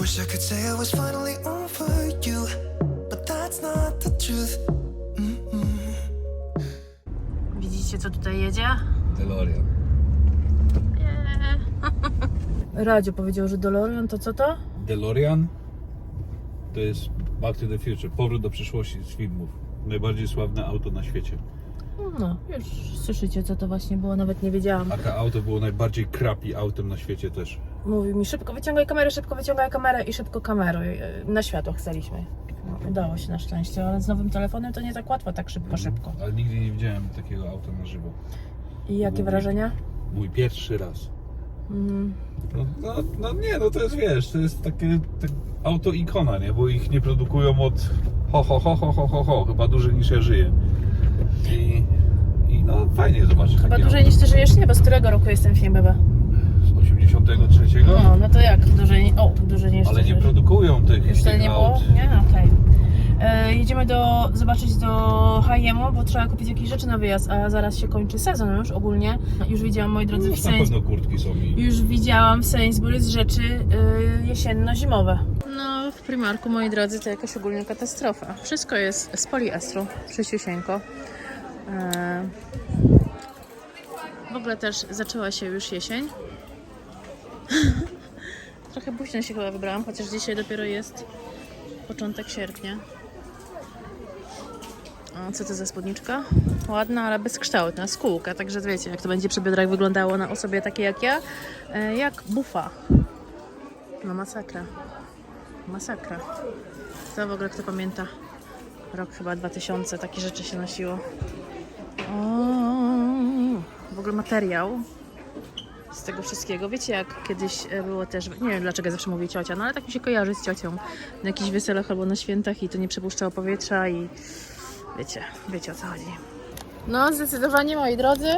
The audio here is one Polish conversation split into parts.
Wish I could say I was finally over you, but that's not the truth. Widzicie, co tutaj jedzie? DeLorean. Radziu powiedział, że DeLorean to co to? DeLorean to jest Back to the Future, powrót do przyszłości z filmów. Najbardziej sławne auto na świecie. No, już słyszycie, co to właśnie było, nawet nie wiedziałam. A to auto było najbardziej crappy autem na świecie też. Mówił mi szybko wyciągaj kamerę, szybko wyciągaj kamerę i szybko kameruj. Na światło chceliśmy. No, udało się na szczęście, ale z nowym telefonem to nie tak łatwo, tak szybko, szybko. Ale nigdy nie widziałem takiego auta na żywo. I jakie Mówi. wrażenia? Mój pierwszy raz. Mm, No, no, no nie, no to jest wiesz, to jest takie tak, auto ikona, nie? Bo ich nie produkują od ho ho ho ho ho ho, ho chyba dłużej niż ja żyję. I, i no fajnie zobaczyć chyba takie dłużej niż ty żyjesz? Nie, bo z którego roku jest ten film? Auto. z 83. No, no to jak? Dłużej, o, dłużej niż Ale nie produkują tych, Już wtedy nie było? Nie? Okej. E, Jedziemy do, zobaczyć do H&M, bo trzeba kupić jakieś rzeczy na wyjazd, a zaraz się kończy sezon już ogólnie. Już widziałam, moi drodzy, w Już na pewno kurtki są i Już widziałam w Sainsbury's rzeczy y, jesienno-zimowe. No, w Primarku, moi drodzy, to jakaś ogólnie katastrofa. Wszystko jest z poliestru, przyciusieńko. E, w ogóle też zaczęła się już jesień. Trochę późno się chyba wybrałam, chociaż dzisiaj dopiero jest początek sierpnia. O, co to za spódniczka? Ładna, ale bezkształtna, skółka, także wiecie, jak to będzie przy biodrach wyglądało na osobie takiej jak ja, e, jak bufa. No masakra. Masakra. To w ogóle kto pamięta? Rok chyba 2000, takie rzeczy się nosiło. O, w ogóle materiał z tego wszystkiego. Wiecie, jak kiedyś e, było też, nie wiem dlaczego zawsze mówię ciocia, no ale tak mi się kojarzy z ciocią. Na jakichś weselach albo na świętach i to nie przepuszczało powietrza i wiecie, wiecie o co chodzi. No, zdecydowanie moi drodzy,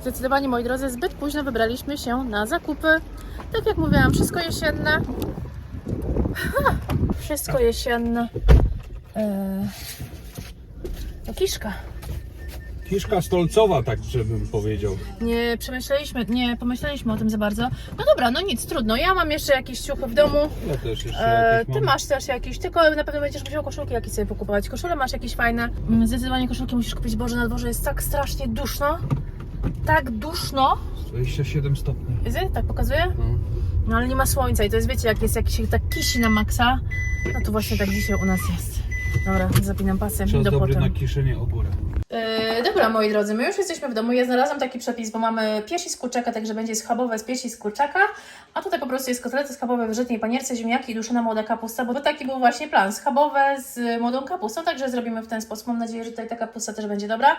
zdecydowanie moi drodzy, zbyt późno wybraliśmy się na zakupy. Tak jak mówiłam, wszystko jesienne. Ha, wszystko jesienne. Eee, kiszka. Kiszka stolcowa, tak żebym powiedział. Nie przemyśleliśmy, nie pomyśleliśmy o tym za bardzo. No dobra, no nic, trudno. Ja mam jeszcze jakieś ciuchy w domu. Ja też jeszcze E, ty mam. masz też jakieś, tylko na pewno będziesz musiał koszulki jakieś sobie pokupować. Koszule masz jakieś fajne. Mm, Zdecydowanie koszulki musisz kupić, Boże, na dworze jest tak strasznie duszno. Tak duszno. 27 stopni. Widzę? Tak pokazuje? No. No ale nie ma słońca i to jest, wiecie, jak jest, jak się tak kisi na maksa. No to właśnie tak dzisiaj u nas jest. Dobra, zapinam pasem Czas do dobry potem. na kieszenie ogóra. Yy, dobra, moi drodzy, my już jesteśmy w domu. Ja znalazłam taki przepis, bo mamy piersi z kurczaka, także będzie schabowe z piersi z kurczaka, a tutaj po prostu jest kotlety schabowe w żytniej panierce, ziemniaki i duszona młoda kapusta, bo taki był właśnie plan, schabowe z młodą kapustą, także zrobimy w ten sposób. Mam nadzieję, że tutaj ta kapusta też będzie dobra.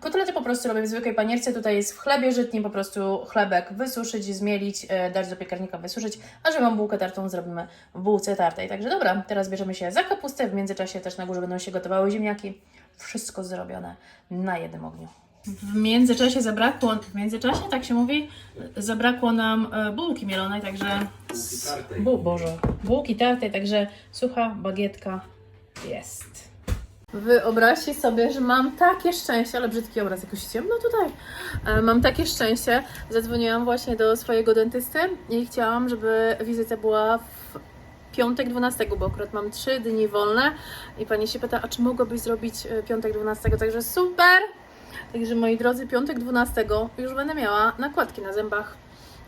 Kotlety po prostu robię w zwykłej panierce, tutaj jest w chlebie żytnim, po prostu chlebek wysuszyć, zmielić, yy, dać do piekarnika wysuszyć, a że mam bułkę tartą, zrobimy w bułce tartej. Także dobra, teraz bierzemy się za kapustę, w międzyczasie też na górze będą się gotowały ziemniaki. Wszystko zrobione na jednym ogniu. W międzyczasie zabrakło, w międzyczasie tak się mówi, zabrakło nam e, bułki mielonej, także... Bu, Boże, bułki tartej, także sucha bagietka jest. Wyobraźcie sobie, że mam takie szczęście, ale brzydki obraz, jakoś ciemno tutaj. E, Mam takie szczęście, zadzwoniłam właśnie do swojego dentysty i chciałam, żeby wizyta była w piątek 12, bo akurat mam 3 dni wolne i pani się pyta, a czy mogłabyś zrobić e, piątek 12, także super! Także moi drodzy, piątek 12 już będę miała nakładki na zębach.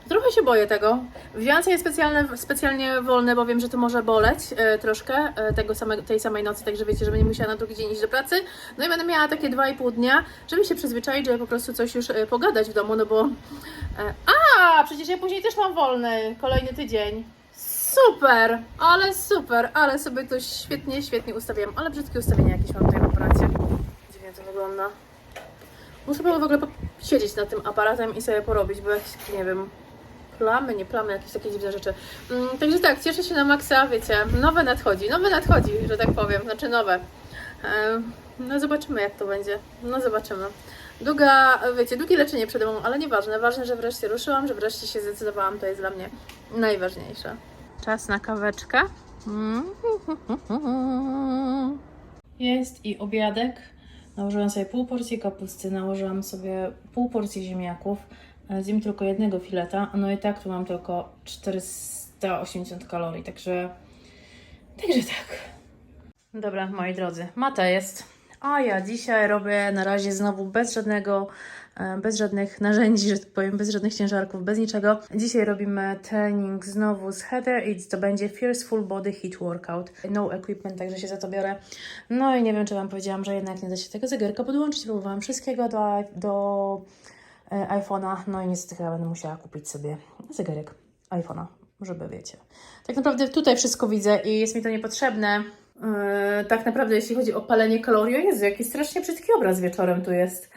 Trochę się boję tego. Wzięłam sobie specjalne, specjalnie wolne, bo wiem, że to może boleć e, troszkę e, tego samego, tej samej nocy, także wiecie, że będę musiała na drugi dzień iść do pracy. No i będę miała takie 2,5 dnia, żeby się przyzwyczaić, żeby po prostu coś już e, pogadać w domu, no bo... E, a, przecież ja później też mam wolny, kolejny tydzień. Super, ale super, ale sobie to świetnie, świetnie ustawiam, ale brzydkie ustawienia jakieś mam tutaj w aparacie. Dziwnie to wygląda. Muszę w ogóle siedzieć nad tym aparatem i sobie porobić, bo jakieś, nie wiem, plamy, nie plamy, jakieś takie dziwne rzeczy. Mm, także tak, cieszę się na maksa, wiecie, nowe nadchodzi, nowe nadchodzi, że tak powiem, znaczy nowe. No zobaczymy jak to będzie, no zobaczymy. Długa, wiecie, długie leczenie przede mną, ale nieważne, ważne, że wreszcie ruszyłam, że wreszcie się zdecydowałam, to jest dla mnie najważniejsze. Czas na kaweczkę. Jest i obiadek. Nałożyłam sobie pół porcji kapusty, nałożyłam sobie pół porcji ziemniaków. Zjem tylko jednego fileta, no i tak tu mam tylko 400 180 kalorii, także, także tak. Dobra, moi drodzy, mata jest. A ja dzisiaj robię na razie znowu bez żadnego, bez żadnych narzędzi, że tak powiem, bez żadnych ciężarków, bez niczego. Dzisiaj robimy trening znowu z Heather i to będzie Fierce Full Body Heat Workout. No equipment, także się za to biorę. No i nie wiem, czy Wam powiedziałam, że jednak nie da się tego zegarka podłączyć. Próbowałam wszystkiego do, do e, iPhone'a, no i niestety chyba będę musiała kupić sobie zegarek iPhone'a, żeby wiecie. Tak naprawdę tutaj wszystko widzę i jest mi to niepotrzebne. Yy, tak naprawdę, jeśli chodzi o palenie kalorii, o Jezu, jaki strasznie brzydki obraz wieczorem tu jest.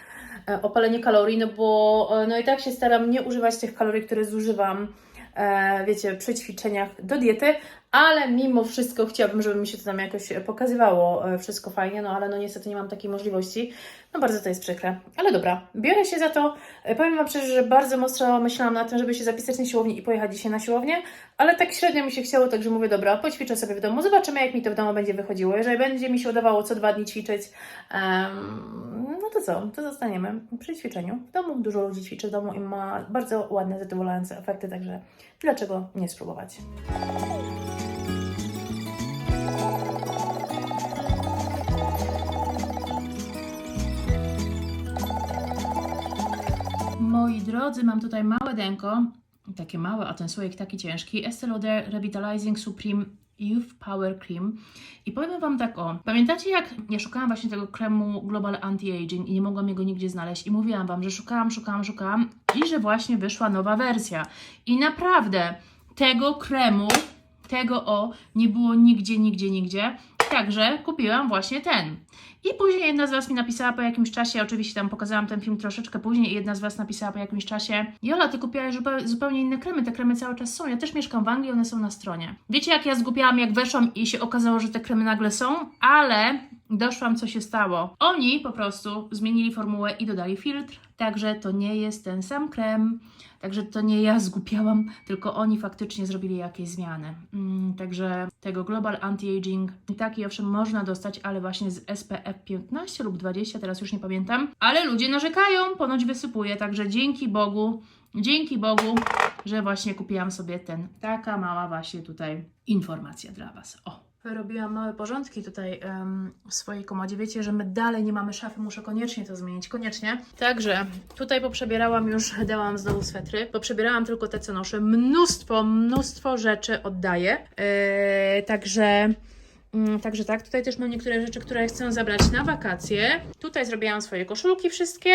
E, o palenie kalorii, no bo e, no i tak się staram nie używać tych kalorii, które zużywam, e, wiecie, przy ćwiczeniach do diety, ale mimo wszystko chciałabym, żeby mi się to tam jakoś pokazywało, e, wszystko fajnie, no ale no niestety nie mam takiej możliwości. No bardzo to jest przykre. Ale dobra, biorę się za to. E, Powiem Wam szczerze, że bardzo mocno myślałam na tym, żeby się zapisać na siłownię i pojechać dzisiaj na siłownię, ale tak średnio mi się chciało, także mówię, dobra, poćwiczę sobie w domu, zobaczymy jak mi to w domu będzie wychodziło. Jeżeli będzie mi się udawało co dwa dni ćwiczyć, em, no to co, to zostaniemy przy ćwiczeniu. W domu dużo ludzi ćwiczy w domu i ma bardzo ładne, zadowalające efekty, także dlaczego nie spróbować? Drodzy, mam tutaj małe denko, takie małe, a ten słoik taki ciężki, Estée Lauder Revitalizing Supreme Youth Power Cream. I powiem Wam tak o, pamiętacie jak ja szukałam właśnie tego kremu Global Anti-Aging i nie mogłam jego nigdzie znaleźć i mówiłam Wam, że szukałam, szukałam, szukałam i że właśnie wyszła nowa wersja. I naprawdę tego kremu, tego o, nie było nigdzie, nigdzie, nigdzie. Także kupiłam właśnie ten. I później jedna z Was mi napisała po jakimś czasie, oczywiście tam pokazałam ten film troszeczkę później, i jedna z Was napisała po jakimś czasie: Jola, ty kupiłaś zupełnie, inne kremy, te kremy cały czas są. Ja też mieszkam w Anglii, one są na stronie. Wiecie, jak ja zgubiłam, jak weszłam i się okazało, że te kremy nagle są, ale doszłam, co się stało. Oni po prostu zmienili formułę i dodali filtr, także to nie jest ten sam krem. Także to nie ja zgłupiałam, tylko oni faktycznie zrobili jakieś zmiany. Mm, także tego Global Anti-Aging taki owszem można dostać, ale właśnie z SPF 15 lub 20, teraz już nie pamiętam. Ale ludzie narzekają, ponoć wysypuje, także dzięki Bogu, dzięki Bogu, że właśnie kupiłam sobie ten. Taka mała właśnie tutaj informacja dla Was. O. Robiłam małe porządki tutaj em, w swojej komodzie. Wiecie, że my dalej nie mamy szafy, muszę koniecznie to zmienić, koniecznie. Także tutaj poprzebierałam już, dałam znowu swetry. Poprzebierałam tylko te, co noszę. Mnóstwo, mnóstwo rzeczy oddaję. Yy, także. Mm, Także tak, tutaj też mam niektóre rzeczy, które chcę zabrać na wakacje. Tutaj zrobiłam swoje koszulki wszystkie.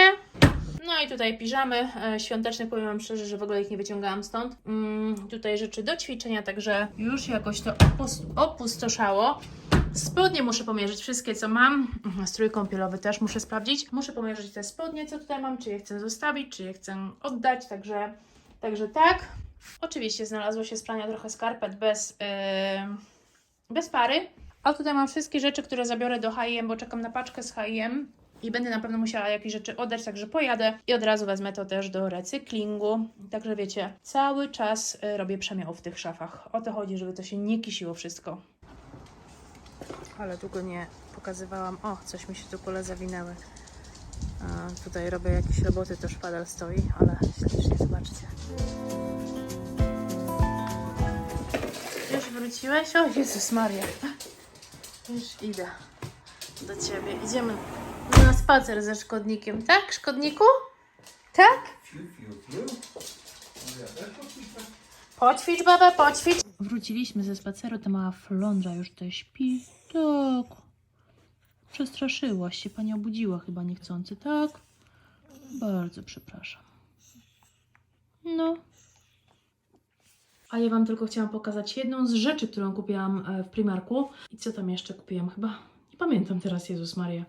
No i tutaj piżamy e, świąteczne, powiem Wam szczerze, że w ogóle ich nie wyciągałam stąd. Mm, tutaj rzeczy do ćwiczenia, także już jakoś to opus- opustoszało. Spodnie muszę pomierzyć, wszystkie co mam. Mhm, Strój kąpielowy też muszę sprawdzić. Muszę pomierzyć te spodnie, co tutaj mam, czy je chcę zostawić, czy je chcę oddać, także, także tak. Oczywiście znalazło się z prania trochę skarpet bez, yy, bez pary. A tutaj mam wszystkie rzeczy, które zabiorę do H&M, bo czekam na paczkę z H&M i będę na pewno musiała jakieś rzeczy oddać, także pojadę i od razu wezmę to też do recyklingu. Także wiecie, cały czas y, robię przemiał w tych szafach. O to chodzi, żeby to się nie kisiło wszystko. Ale długo nie pokazywałam. O, coś mi się tu pole zawinęły. A, tutaj robię jakieś roboty, to szpadel stoi, ale ślicznie zobaczcie. Już wróciłeś? O Jezus Maria. Już idę do ciebie. Idziemy spacer ze szkodnikiem, tak? Szkodniku? Tak? Poćwicz, baba, poćwicz. Wróciliśmy ze spaceru, ta mała flądra już tutaj śpi. Tak. Przestraszyłaś się, pani obudziła chyba niechcący, tak? Bardzo przepraszam. No. A ja Wam tylko chciałam pokazać jedną z rzeczy, którą kupiłam e, w Primarku. I co tam jeszcze kupiłam? Chyba pamiętam teraz, Jezus Maria.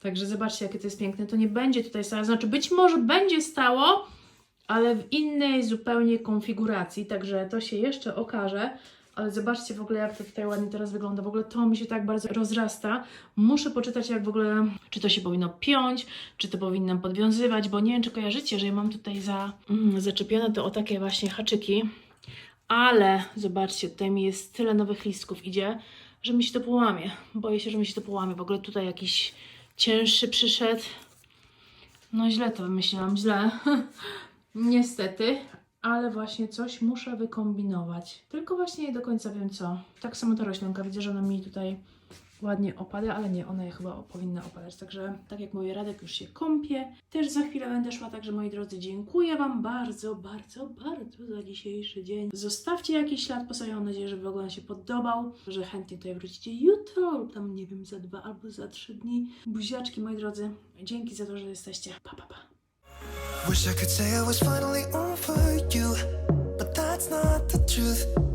Także zobaczcie, jakie to jest piękne. To nie będzie tutaj stało, znaczy być może będzie stało, ale w innej zupełnie konfiguracji. Także to się jeszcze okaże. Ale zobaczcie w ogóle, jak to tutaj ładnie teraz wygląda. W ogóle to mi się tak bardzo rozrasta. Muszę poczytać, jak w ogóle, czy to się powinno piąć, czy to powinnam podwiązywać, bo nie wiem, czy kojarzycie, że ja mam tutaj za, mm, zaczepione to o takie właśnie haczyki. Ale zobaczcie, tutaj mi jest tyle nowych listków idzie, że mi się to połamie. Boję się, że mi się to połamie. W ogóle tutaj jakiś cięższy przyszedł. No źle to wymyśliłam, źle. Niestety. ale właśnie coś muszę wykombinować. Tylko właśnie nie do końca wiem co. Tak samo ta roślinka, widzę, że ona mi tutaj ładnie opada, ale nie, ona chyba powinna opadać. Także tak jak mówię, Radek już się kąpie. Też za chwilę będę szła, także moi drodzy, dziękuję Wam bardzo, bardzo, bardzo za dzisiejszy dzień. Zostawcie jakiś ślad po sobie, mam nadzieję, że Wam się podobał, że chętnie tutaj wrócicie jutro lub tam, nie wiem, za dwa albo za trzy dni. Buziaczki, moi drodzy, dzięki za to, że jesteście. Pa, pa, pa. Wish I could say I was finally over you, but that's not the truth.